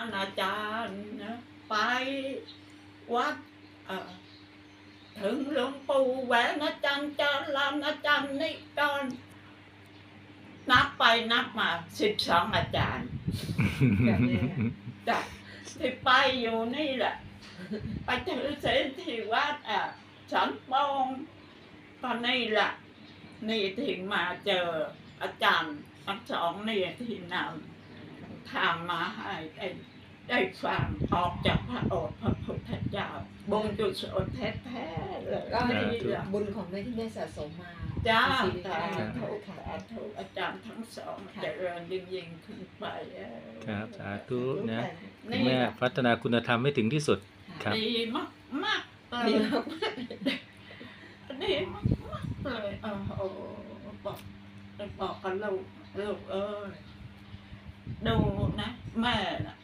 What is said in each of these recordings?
อาณาจารย์นะไปวัดถึงหลวงปู่แหวนอาจารย์จารามอาจารย์นิกรนับไปนับมาสิบสองอาจารย์จ้ะที่ไปอยู่นี่แหละ ไปถือศีลที่วัดอะฉันปองก็นี่แหละนี่ถึงมาเจออาจารย์ทั้งสองนี่ที่นำ ทางมาให้ได้ได้ฟังออกจากพระโอษฐ์พระพุทธเจ้าบุญกุศลแท้ๆเลยก็นี่แหละบุญของแม่ที่แม่สะสมมาจ้าชีวิตสาค่ะธุสาธุอาจารย์ทั้งสองเจริญยิ่งยิ่งขึ้นไปเออครับสาธุนะนี่แม่พัฒนาคุณธรรมให้ถึงที่สุดครับดีมากมากๆเลดียมากดีมากมากๆเลยโอ้โหบอกบอกกับลูกลูกเอ้ย ดูนะ แม่น่ะ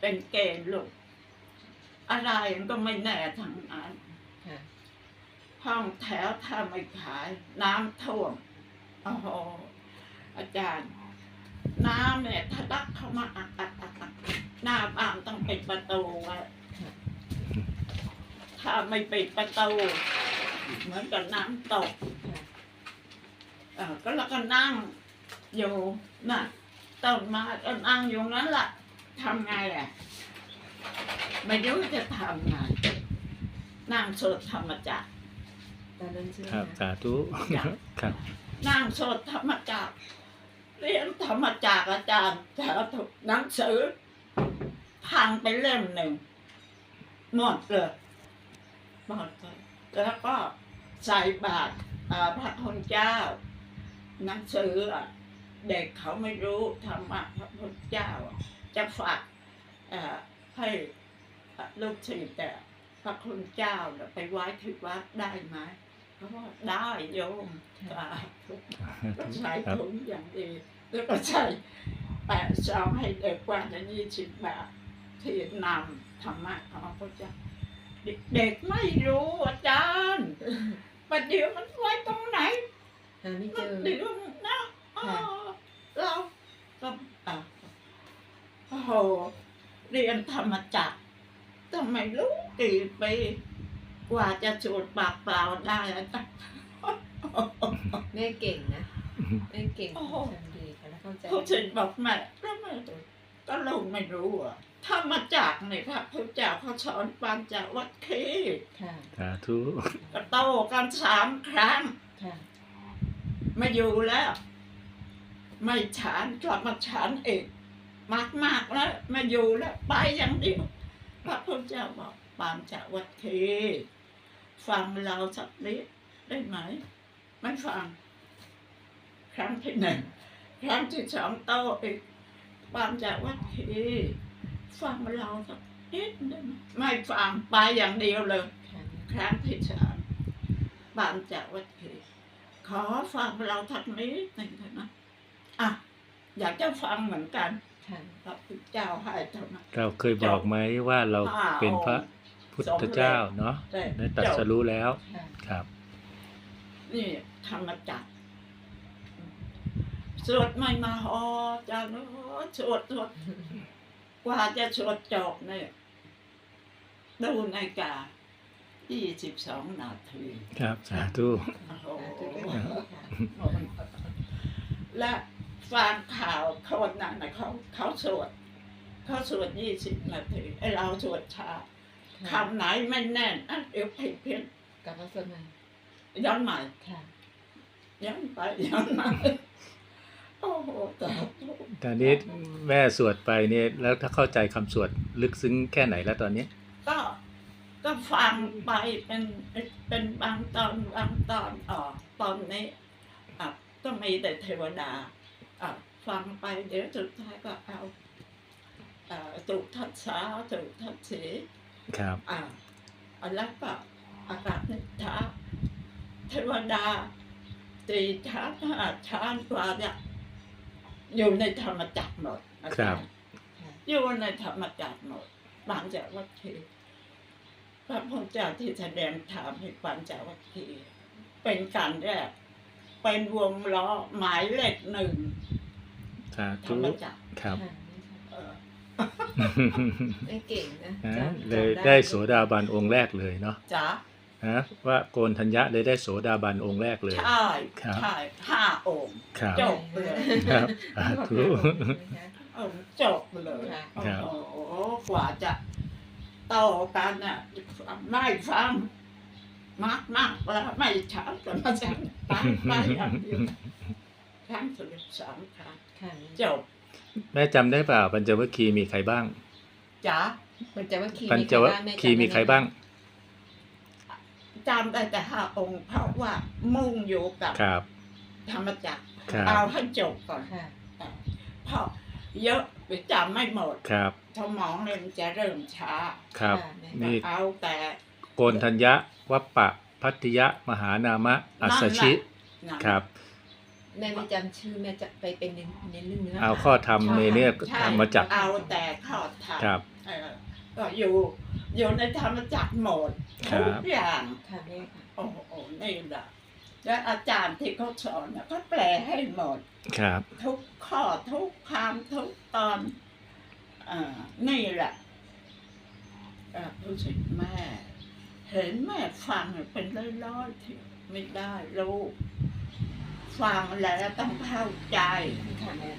เป็นเกณฑ์ลูกอะไรมันก็ไม่แน่ทางนั้นค่ะห้องแถวถ้าไม่ขาย น้ำท่วมโอ้โหอาจารย์ น้ำเนี่ยทะลักเข้ามาอักอักอักอักหน้าบ้านต้องปิดประตูไว้ถ้าไม่ปิดประตูเหมือนกับน้ำตกค่ะเออก็แล้วก็นั่งอยู่น่ะ ต้นไมาก็นั่งอยู่นั้นแหละทำไงอะไม่รู้จะทำไงนั่งสวดธรรมจักรตอนนั้นใช่ไหมครับคะสาธุจ้ะครับ นั่งสวดธรรมจักรเรียนธรรมจักรอาจารย์จะถูกหนังสือ พังไปเล่มหนึ่งหมดเลยหมดเลยแล้วก็ใส่บาตรอ่าพระคุณเจ้าหนังสืออะ เด็กเขาไม่รู้ธรรมะพระพุทธเจ้าอะจะฝากเอ่อให้อะลูกศิษย์แต่พระคุณเจ้าน่ะไปไว้ที่วัดได้ไหมเขาบอกได้โยมสาธุก็ใส่ถุงอย่างดีแล้วก็ใส่แปะซองให้เด็กกว่าจะยี่สิบบาทที่นำธรรมะของพระพุทธเจ้าเด็กๆไม่รู้อาจารย์ประเดี๋ยวมันไว้ตรงไหนหาไม่เจอเดี๋ยวนะอ๋อ ค่ะ เราก็อะโอ้โหเรียนธรรมจักรทำไมรู้กี่ปีกว่าจะสวดปากเปล่าได้อะจ๊ะแม่เก่งนะแม่เก่งโอ้โหทำดีค่ะแล้วเข้าใจผู้ศิษย์บอกแม่ก็ไม่รู้ก็ลูกไม่รู้อะธรรมจักรเนี่ยพระพุทธเจ้าเขาสอนปัญจวัคคีย์ค่ะสาธุก็โตกันสามครั้งค่ะไม่อยู่แล้ว ไม่ฉานกลับมาฉานเอง มากมากแล้วม่อยู่แล้วไปอย่างเดียวพระพุทธเจ้าบอกปามจะวัดเทฟังเราสักนิดได้ไหมไม่ฟัง ครั้งที่หนึ่งครั้งที่สองโตอีกปามจะวัดเทฟังเราสักนิดได้ไหมไม่ฟังไปอย่างเดียวเลย ครั้งที่สามบานจากวัดเทขอฟังเราทักนี้หนึ่งเถอะนะอะอยากจะฟังเหมือนกัน พระพุทธเจ้าให้เท่านั้นเราเคยบอกไหมว่าเราเป็นพระพุทธเจ้าเนาะได้ได้ตรัสรู้แล้วค่ะครับ นี่ธรรมจักรสวดไม่มาหอจานุสวดสวดกว่าจะสวดจบเนี่ยดูในาฬิกายี่สิบสองนาทีครับสาธุโอ้โหค่ะและ ฟังข่าวคนนั้นนะเขาเขาสวดเขาสวดยี่สิบนาทีไอเราสวดช้าค่ะคำไหนไม่แน่นอะเดี๋ยวผิดเพี้ยนกลับมาสวดใหม่ย้อนใหม่ค่ะย้อนไปย้อนมาโอ้โหแต่ตอนนี้แม่สวดไปเนี่ยแล้วถ้าเข้าใจคำสวดลึกซึ้งแค่ไหนแล้วตอนนี้ ก็ก็ฟังไปเป็นเป็นบางตอนบางตอนออกตอนนี้อะก็มีแต่เทวดาอะ ฟังไปเดี๋ยวสุดท้ายก็เอาเอ่อตุทัศสาตุทัศสีครับอ่าอันแล้วก็อากาศนิทาเทวดาตีช้านห้าช้านกว่าเนี่ยอยู่ในธรรมจักรหมดอาครัจาบรย์ค่ะอยู่ในธรรมจักรหมดบางจากวัดทีพระพุทธเจ้าที่แสดงธรรมให้ปัญจวัคคีย์เป็นการแรกเป็นวงล้อหมายเลขหนึ่งสาธรธุรมจักรครับค่ะเออแม่เก่งนะนะจำเลยจำได้โสดาบันองค์แรกเลยเนาะจ๋านะว่าโกนธัญญะเลยได้โสดาบันองค์แรกเลย ใช่ครับ ใช่ห้าองค์ ครับจบเลย ครับสาธุองค์จบเลยครับ โอ้โหกว่าจะต่อกันน่ะไม่ฟังมากมากแล้วไม่ช้าแต่มาจังตายไปอย่างเดียวครั้งสุดสามครั้ง ค่ะจบแม่จำได้เปล่าปัญจวัคคีย์มีใครบ้าง จ๋ามันจะว่าคีปัญจวัคคีย์มีใครบ้างจำได้แต่ห้าองค์เพราะว่ามุ่งอยู่กับครับ ธรรมจักรครับเอาให้จบก่อนค่ะเพราะเยอะไปจำไม่หมดครับสมองเนี่ยมันจะเริ่มช้า ครับค่ะแม่นี่เอาแต่โกนธัญญะวัปปะพัทยะมหานามะอัสสชินะครับ แม่ไม่จำชื่อแม่จะไปเป็นเน้นเน้นเรื่องเนื้อเอาข้อธรรมในเนี่ยใช่ธรรมจักรเอาแต่ข้อธรรมครับเออก็อยู่ อยู่ในธรรมจักรหมดครับทุกอย่าง ค่ะแม่ค่ะโอ้โหนี่แหละและอาจารย์ที่เขาสอนน่ะก็แปลให้หมด ครับ ทุกข้อทุกคำทุกตอนอ่านี่แหละอ่ารู้สึกแม่ เห็นแม่ฟังเป็นร้อยๆที่ไม่ได้ลูก ฟังแล้วต้องเข้าใจ ค่ะแม่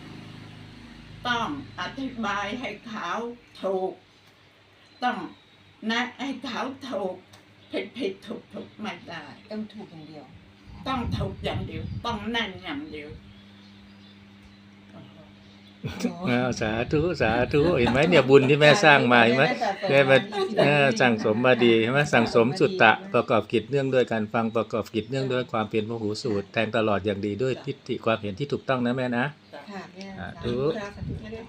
ต้องอธิบายให้เขาถูก ต้องแนะให้เขาถูกผิดผิดถูกถูกไม่ได้ ต้องถูกอย่างเดียว ต้องถูกอย่างเดียว ต้องแน่นอย่างเดียว อ้าวสาธุสาธุเห็นไหมเนี่ยบุญที่แม่สร้างมาเห็นไหมแม่มาเออสั่งสมมาดีเห็นไหมสั่งสมสุตตะประกอบกิจเนื่องด้วยการฟังประกอบกิจเนื่องด้วยความเป็นพหูสูตรแทงตลอดอย่างดีด้วยทิฏฐิความเห็นที่ถูกต้องนะแม่นะค่ะแม่สาสาธุธุค่ะสาธุแม่